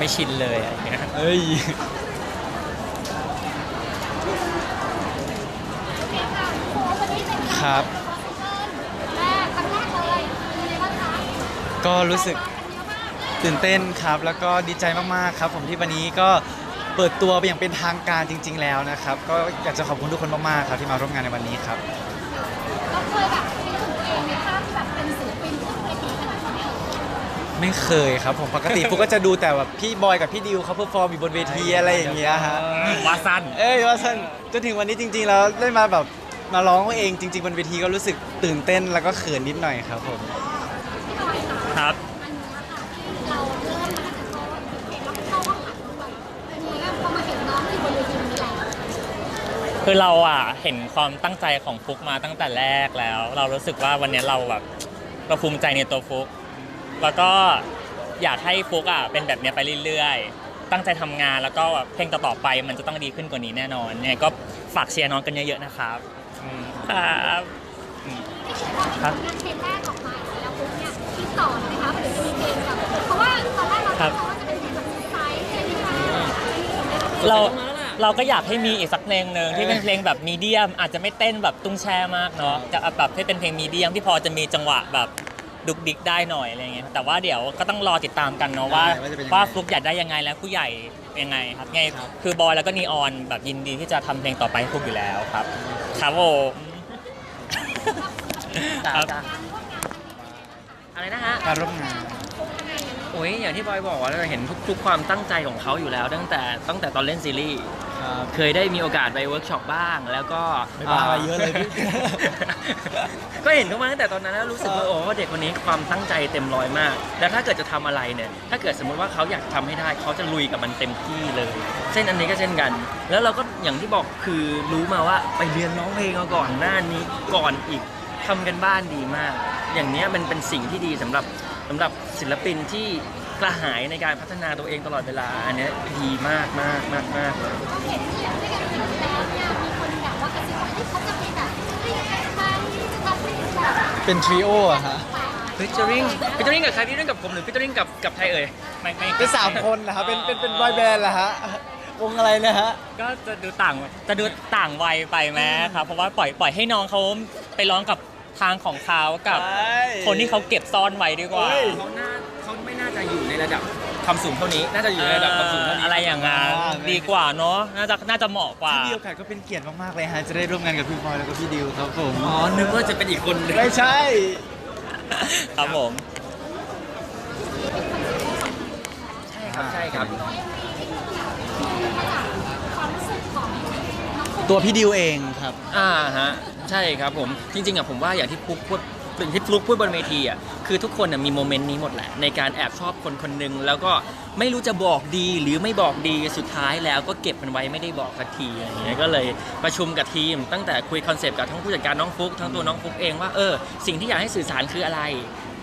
ไม่ชินเลยอะไรอย่างเงี้ยเอ้ยโอเคค่ะโค้ชวันนี้เป็นครับแรกครั้งแรกเลยเป็นยังไงบ้างคะก็รู้สึกมากันเยอะมากตื่นเต้นครับ แล้วก็ดีใจมากๆครับ ผมที่วันนี้ก็เปิดตัวไปอย่างเป็นทางการจริง ๆ แล้วนะครับ ก็อยากจะขอบคุณทุกคนมากๆครับที่มาร่วมงานในวันนี้ครับ เราเคยแบบ ไม่เคยครับผมปกติพวกก็จะดูแต่แบบพี่บอยกับพี่ดิวเขาเพอร์ฟอร์มอยู่บนเวทีอะไรอย่างเงี้ยฮะว่าสั้นเอ้ยว่าสันจนถึงวันนี้จริง ๆ แล้วได้มาแบบมาร้องเองจริง ๆ บนเวทีก็รู้สึกตื่นเต้นแล้วก็เขินนิดหน่อยครับผมพี่หน่อยค่ะครับอันนี้ค่ะที่เราเริ่มมาตั้งแต่โชว์เพลงแล้วเข้าห้องอัดด้วยเป็นยังไงบ้างพอมาเห็นน้องที่บนเวทีนี้แล้วคือเราอะเห็นความตั้งใจของฟุกมาตั้งแต่แรกแล้ว เรารู้สึกว่าวันนี้เราแบบเราภูมิใจในตัวฟุก แล้วก็อยากให้ฟุกอะเป็นแบบเนี้ยไปเรื่อยๆ ตั้งใจทำงานแล้วก็เพลงต่อๆไปมันจะต้องดีขึ้นกว่านี้แน่นอนเนี่ยงไงก็ฝากเชียร์น้องกันเยอะๆนะครับอืมครับที่เขียนว่าเป็นงานเพลงแรกออกมาแล้วปุ๊บเนี่ยคิดต่อไหมคะหรือจะมีเพลงแบบเพราะว่าตอนแรกเราตั้งใจว่าจะเป็นเพลงแบบไซส์ใช่ไหมคะเราเราก็อยากให้มีอีกสักเพลงหนึ่งที่เป็นเพลงแบบมีเดียมอาจจะไม่เต้นแบบตุ้งแช่มากเนาะจะเอาแบบให้เป็นเพลงมีเดียมที่พอจะมีจังหวะแบบ ดุกดิกได้หน่อยอะไรเงี้ยแต่ว่าเดี๋ยวก็ต้องรอติดตามกันเนาะว่าใช่ว่าจะเป็นยังไงว่าฟลุกอยากได้ยังไงแล้วผู้ใหญ่ยังไงครับไงครับ คือบอยแล้วก็นีออนแบบยินดีที่จะทำเพลงต่อไปให้ฟลุกอยู่แล้วครับครับผมครับอะไรนะฮะ การร่วมงานโอ้ยอย่างที่บอยบอกว่าเราเห็นทุกๆความตั้งใจของเขาอยู่แล้ว ตั้งแต่ตั้งแต่ตอนเล่นซีรีส์ครับ เคยได้มีโอกาสไปเวิร์กช็อปบ้าง แล้วก็ไม่บ้างอะไรเยอะเลยพี่ ก็เห็นเขามาตั้งแต่ตอนนั้นแล้วรู้สึกว่าโอ้เด็กคนนี้ความตั้งใจเต็มร้อยมาก แล้วถ้าเกิดจะทำอะไรเนี่ย ถ้าเกิดสมมติว่าเขาอยากทำให้ได้เขาจะลุยกับมันเต็มที่เลยเช่นอันนี้ก็เช่นกัน แล้วเราก็อย่างที่บอกคือรู้มาว่าไปเรียนร้องเพลงมาก่อนหน้านี้ก่อนอีกทำกันบ้านดีมาก อย่างเนี้ยมันเป็นสิ่งที่ดีสำหรับสำหรับศิลปินที่ กระหายในการพัฒนาตัวเองตลอดเวลา อันเนี้ยดีมากมากมากมากเลยเราเห็นเนี่ยด้วยกันอยู่แล้วเนี่ยมีคนแบบว่ากระซิบว่าเฮ้ยเขาจะมีแบบเฮ้ยใครจะทำให้แบบเป็นทริโออะฮะฟิชเจอริงฟิชเจอริงกับใครฟิชเจอริงกับผมหรือฟิชเจอริงกับกับใครเอ่ยไม่ไม่เป็นสามคนนะครับเป็นเป็นเป็นบอยแบนด์เหรอฮะวงอะไรเนะฮะ ก็จะดูต่างจะดูต่างวัยไปไหมครับเพราะว่าปล่อยปล่อยให้น้องเขาไปร้องกับทางของเขากับ คนที่เขาเก็บซ่อนไว้ดีกว่าเฮ้ยเขาน่าเขาไม่น่าจะอยู่ใน ระดับความสูงเท่านี้ น่าจะอยู่ในระดับความสูงเท่านี้ อะไรอย่างงั้นอ่าดีกว่าเนาะน่าจะน่าจะเหมาะกว่า ถ้ามีโอกาสก็เป็นเกียรติมากๆเลยฮะจะได้ร่วมงานกับพี่บอยแล้วก็พี่ดิวครับผมอ๋อ นึกว่าจะเป็นอีกคนหนึงไม่ใช่ ครับผมใช่ครับใช่ครับความรู้สึกของน้องฟุ๊กตัวพี่ดิวเองครับ อ่าฮะ ใช่ครับผม จริงๆอะผมว่าอย่างที่พุกพูด อย่างที่ฟลุกพูดบนเวทีอะคือทุกคนน่ะมีโมเมนต์นี้หมดแหละ ในการแอบชอบคนคนหนึ่งแล้วก็ไม่รู้จะบอกดีหรือไม่บอกดีสุดท้ายแล้วก็เก็บมันไว้ไม่ได้บอกสักทีอะไรอย่างเงี้ยก็เลยประชุมกับทีม ตั้งแต่คุยคอนเซปต์กับทั้งผู้จัดการน้องฟุกทั้งตัวน้องฟุกเองว่าเออสิ่งที่อยากให้สื่อสารคืออะไร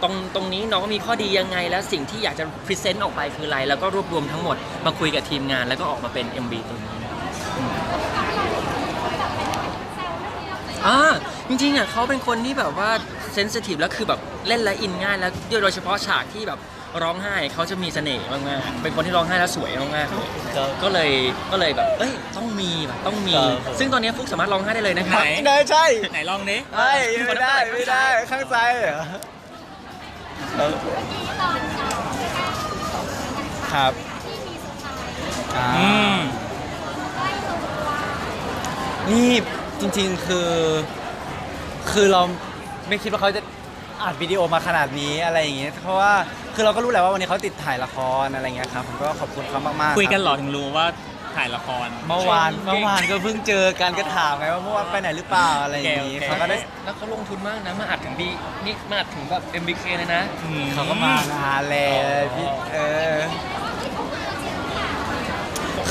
ตรงตรงนี้น้องมีข้อดียังไง แล้วสิ่งที่อยากจะพรีเซนต์ออกไปคืออะไรแล้วก็รวบรวมทั้งหมดมาคุยกับทีมงานแล้วก็ออกมาเป็น MV ตัวนี้อ่าจริงๆอะเขาเป็นคนที่แบบว่าเซนซิทีฟแล้วคือแบบเล่นและอินง่ายแล้วโดยเฉพาะฉากที่แบบร้องไห้เขาจะมีเสน่ห์มากๆเป็นคนที่ร้องไห้แล้วสวยมากๆเลยก็เลยก็เลยแบบ เอ้ยต้องมีแบบต้องมีครับผมซึ่งตอนนี้ฟุกสามารถร้องไห้ได้เลยนะครับไหนได้ใช่ไหนลองดิไม่ไม่ได้ไม่ได้ข้างซ้ายเหรอเออครับที่มีสุดท้ายอ่าอืมใกล้ตัวนี่จริงๆคือคือเรา ไม่คิดว่าเขาจะอัดวิดีโอมาขนาดนี้อะไรอย่างเงี้ยเพราะว่าคือเราก็รู้แหละว่าวันนี้เขาติดถ่ายละครอะไรเงี้ยครับผมก็ขอบคุณเขามากๆคุยกันรับเหรอถึงรู้ว่าถ่ายละคร เมื่อวานเมื่อวานก็เพิ่งเจอกันก็ถามไงว่าเมื่อวานไปไหนหรือเปล่าอะไรอย่างงี้โอเคโอเคเขาก็ได้แล้วเขาลงทุนมากนะมาอัดถึงบีนี่มาอัดถึงแบบ MBK เลยนะอืมเขาก็มานานแล้วพี่เออ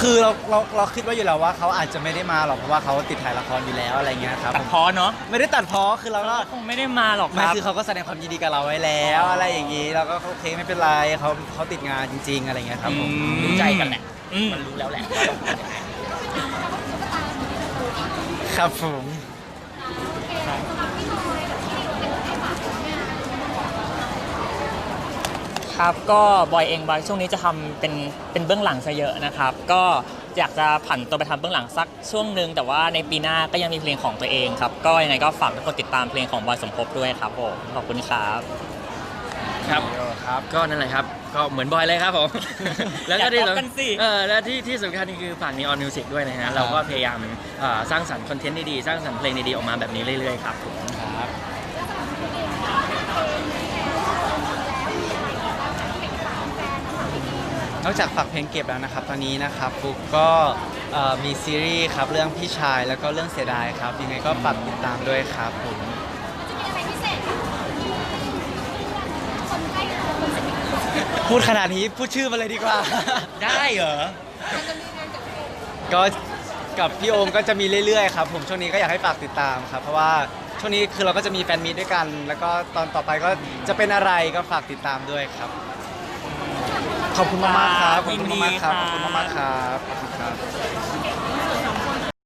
คือเราเราเราคิดว่าอยู่แล้วว่าเขาอาจจะไม่ได้มาหรอกเพราะว่าเขาติดถ่ายละครอยู่แล้วอะไรเงี้ยครับตัดพอเนาะไม่ได้ตัดเพอคือเราก็คงไม่ได้มาหรอกคไม่รับ คือเขาก็แสดงความยินดีกับเราไว้แล้ว อะไรอย่างงี้เราก็โอเคไม่เป็นไรเขาเขาติดงานจริง ๆ อะไรเงี้ยครับผมอืม รู้ใจกันแหละอืม มันรู้แล้วแหละครับผม คครับก็บอยเองบอยช่วงนี้จะทำเป็นเป็นเบื้องหลังซะเยอะนะครับ ก็อยากจะผันตัวไปทำเบื้องหลังสักช่วงหนึ่งแต่ว่าในปีหน้าก็ยังมีเพลงของตัวเองครับ ก็ยังไงก็ฝากทุกคนติดตามเพลงของบอยสมภพด้วยครับผมขอบคุณครับครับครับก็นั่นแหละครับก็เหมือนบอยเลยครับผมแล้วก็อย่าที่ก๊อปกันสิเออและที่ที่สำคัญนี่คือฝากนีออนมิวสิกด้วยนะฮะเราก็พยายามเอ่อสร้างสรรค์คอนเทนต์ดีๆสร้างสรรค์เพลงดีๆออกมาแบบนี้เรื่อยๆครับผมครับ นอกจากฝากเพลงเก็บแล้วนะครับ ตอนนี้นะครับฟุกก็เอ่อมีซีรีส์ครับเรื่องพี่ชายแล้วก็เรื่องเสียดายครับ ยังไงก็ฝากติดตามด้วยครับผมจะมีอะไรพิเศษกับคนใกล้ตัวคนสนิทพูดขนาดนี้พูดชื่อมาเลยดีกว่า ได้เหรอมันจะมีงานกับพี่ก็กับพี่โอมก็จะมีเรื่อยๆครับผมช่วงนี้ก็อยากให้ฝากติดตามครับ เพราะว่าช่วงนี้คือเราก็จะมีแฟนมีตด้วยกัน แล้วก็ตอนต่อไปก็จะเป็นอะไรก็ฝากติดตามด้วยครับ ขอบคุณมากๆครับขอบคุณมากๆครับขอบคุณมากๆครับขอบคุณครับ